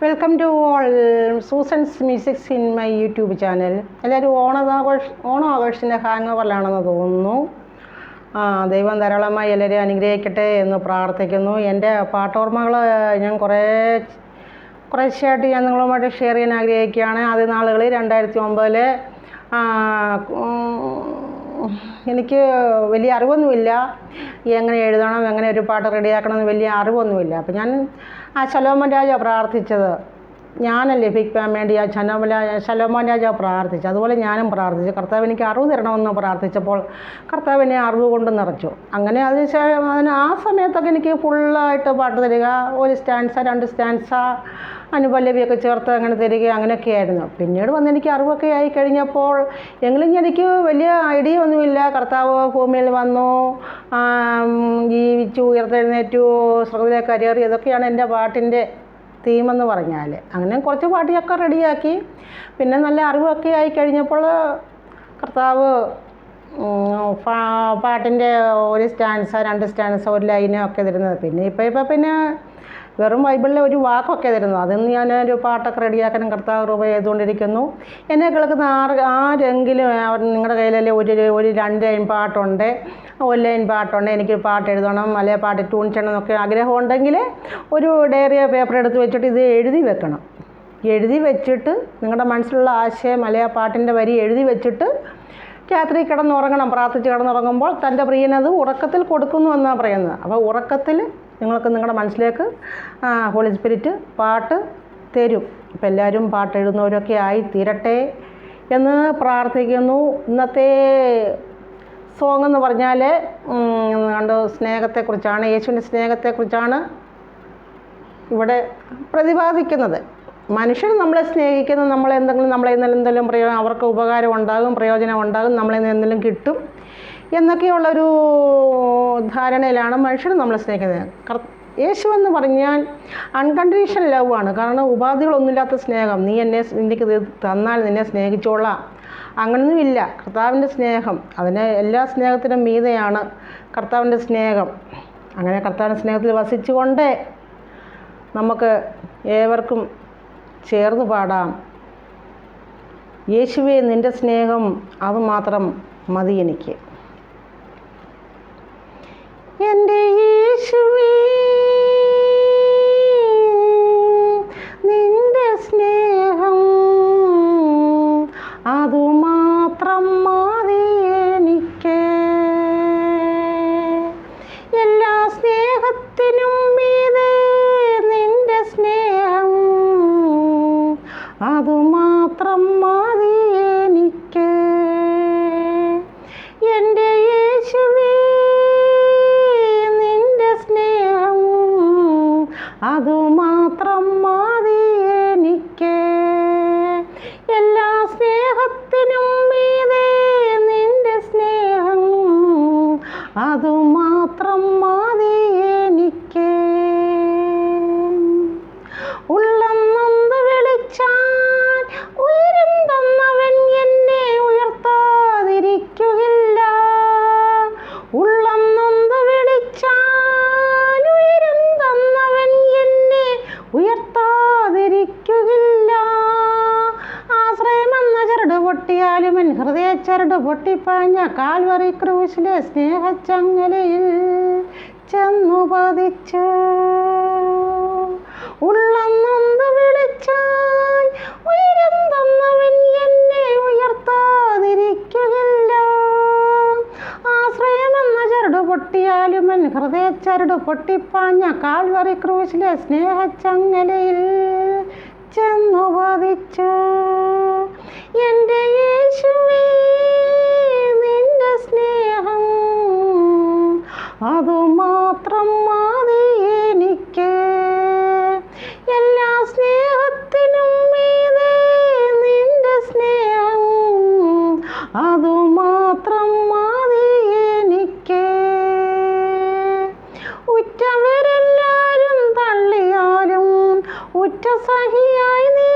Welcome to all Susan's musics in my YouTube channel. എല്ലാവരും ഓണാഘോഷ ഓണം ആഘോഷത്തിന്റെ ഹാങ് ഓവറിലാണെന്ന് തോന്നുന്നു ദൈവം ധാരാളമായി എല്ലാവരെയും അനുഗ്രഹിക്കട്ടെ എന്ന് പ്രാർത്ഥിക്കുന്നു. എന്റെ പാട്ടോർമ്മകൾ ഞാൻ കുറേ കുറേശ്ശെയായിട്ട് ഞാൻ നിങ്ങളുമായിട്ട് ഷെയർ ചെയ്യാൻ ആഗ്രഹിക്കുകയാണ്. ആദ്യ നാളുകളിൽ രണ്ടായിരത്തി ഒമ്പതിൽ എനിക്ക് വലിയ അറിവൊന്നുമില്ല. എങ്ങനെ എഴുതണം എങ്ങനെ ഒരു പാട്ട് റെഡിയാക്കണം എന്ന് വലിയ അറിവൊന്നുമില്ല. അപ്പം ഞാൻ ആ ശലോമൻ രാജാ പ്രാർത്ഥിച്ചത്. ജ്ഞാനം ലഭിക്കാൻ വേണ്ടി ആ ചനോമല ശലോമോൻ രാജാവ് പ്രാർത്ഥിച്ചു. അതുപോലെ ഞാനും പ്രാർത്ഥിച്ചു. കർത്താവ് എനിക്ക് അറിവ് തരണമെന്ന് പ്രാർത്ഥിച്ചപ്പോൾ കർത്താവ് എന്നെ അറിവ് കൊണ്ട് നിറച്ചു. അങ്ങനെ അതിനുശേഷം അതിന് ആ സമയത്തൊക്കെ എനിക്ക് ഫുള്ളായിട്ട് പാട്ട് തരിക ഒരു സ്റ്റാൻസ രണ്ട് സ്റ്റാൻസ അനുപല്ലവിയൊക്കെ ചേർത്ത് അങ്ങനെ തരിക അങ്ങനെയൊക്കെയായിരുന്നു പിന്നീട് വന്ന് എനിക്ക് അറിവൊക്കെ ആയി കഴിഞ്ഞപ്പോൾ എങ്കിലും എനിക്ക് വലിയ ഐഡിയ ഒന്നുമില്ല. കർത്താവ് ഭൂമിയിൽ വന്നു. ജീവിച്ചു ഉയർത്തെഴുന്നേറ്റു സ്വർഗത്തിലേക്ക് കരേറി ഇതൊക്കെയാണ് എന്റെ പാട്ടിന്റെ തീമെന്ന് പറഞ്ഞാൽ അങ്ങനെ കുറച്ച് പാട്ടിയൊക്കെ റെഡിയാക്കി. പിന്നെ നല്ല അറിവൊക്കെ ആയി കഴിഞ്ഞപ്പോൾ കർത്താവ് പാട്ടിന്റെ ഒരു സ്റ്റാൻസ രണ്ട് സ്റ്റാൻസ ഒരു ലൈനൊക്കെ തരുന്നത് പിന്നെ ഇപ്പം ഇപ്പം പിന്നെ വെറും ബൈബിളിലെ ഒരു വാക്കൊക്കെ തരുന്നു. അതിന്ന് ഞാൻ ഒരു പാട്ടൊക്കെ റെഡിയാക്കാനും കർത്താവ് കൃപ ചെയ്തുകൊണ്ടിരിക്കുന്നു. എന്നെ കേൾക്കുന്ന ആറ് ആരെങ്കിലും നിങ്ങളുടെ കയ്യിലല്ലേ ഒരു ഒരു രണ്ട് ലൈൻ പാട്ടുണ്ട്. ഒരു ലൈൻ പാട്ടുണ്ട്. എനിക്ക് പാട്ട് എഴുതണം അല്ലെങ്കിൽ പാട്ട് ട്യൂൺ ചെയ്യണം എന്നൊക്കെ ആഗ്രഹം ഉണ്ടെങ്കിൽ ഒരു ഡയറിയോ പേപ്പർ എടുത്ത് വെച്ചിട്ട് ഇത് എഴുതി വെക്കണം. എഴുതി വെച്ചിട്ട് നിങ്ങളുടെ മനസ്സിലുള്ള ആശയം അല്ലെങ്കിൽ പാട്ടിന്റെ വരി എഴുതി വെച്ചിട്ട് രാത്രി കിടന്നുറങ്ങണം പ്രാർത്ഥിച്ച് കിടന്നുറങ്ങുമ്പോൾ തന്റെ പ്രിയനത് ഉറക്കത്തിൽ കൊടുക്കുന്നു എന്നാണ് പറയുന്നത്. അപ്പോൾ ഉറക്കത്തിൽ നിങ്ങൾക്ക് നിങ്ങളുടെ മനസ്സിലേക്ക് ഹോളി സ്പിരിറ്റ് പാട്ട് തരും. ഇപ്പം എല്ലാവരും പാട്ട് എഴുതുന്നവരൊക്കെ ആയി തീരട്ടെ എന്ന് പ്രാർത്ഥിക്കുന്നു. ഇന്നത്തെ സോങ് എന്ന് പറഞ്ഞാൽ കണ്ട് സ്നേഹത്തെക്കുറിച്ചാണ് യേശുവിന്റെ സ്നേഹത്തെക്കുറിച്ചാണ് ഇവിടെ പ്രതിപാദിക്കുന്നത്. മനുഷ്യർ നമ്മളെ സ്നേഹിക്കുന്നത് നമ്മളെന്തെങ്കിലും നമ്മളെ എന്തെങ്കിലും പ്രയോ അവർക്ക് ഉപകാരം ഉണ്ടാകും പ്രയോജനം ഉണ്ടാകും നമ്മളെ എന്തെങ്കിലും കിട്ടും. എന്നൊക്കെയുള്ളൊരു ധാരണയിലാണ് മനുഷ്യർ നമ്മളെ സ്നേഹിക്കുന്നത്. യേശു എന്ന് പറഞ്ഞാൽ അൺകണ്ടീഷണൽ ലവ് ആണ്. കാരണം ഉപാധികളൊന്നുമില്ലാത്ത സ്നേഹം. നീ എന്നെ എനിക്ക് തന്നാൽ നിന്നെ സ്നേഹിച്ചോളാം. അങ്ങനൊന്നുമില്ല. കർത്താവിന്റെ സ്നേഹം. അതിന് എല്ലാ സ്നേഹത്തിനും മീതയാണ് കർത്താവിന്റെ സ്നേഹം. അങ്ങനെ കർത്താവിന്റെ സ്നേഹത്തിൽ വസിച്ചുകൊണ്ട് നമുക്ക് ഏവർക്കും ചേർന്ന് പാടാം. യേശുവേ നിന്റെ സ്നേഹം അതുമാത്രം മതി എനിക്ക്. എന്റെ ചരട് പൊട്ടിയാലും എൻ ഹൃദയ ചരട് പൊട്ടിപ്പാഞ്ഞ കാൽവറി ക്രൂശിലെ സ്നേഹച്ചങ്ങലയിൽ ചെന്നു പതിച്ചു. ഉള്ളം നൊന്ത് വിളിച്ചാൽ ഉയരം തന്നവൻ എന്നെ ഉയർത്താതിരിക്കുകയില്ല ആശ്രയമെന്ന ചരട് പൊട്ടിയാലും എൻ ഹൃദയ ചരട് പൊട്ടിപ്പാഞ്ഞ കാൽവറി ക്രൂശിലെ സ്നേഹച്ചങ്ങലയിൽ ചെന്നു പതിച്ചു എന്റെ യേശുവേ ഉറ്റ സഹിയായി നീ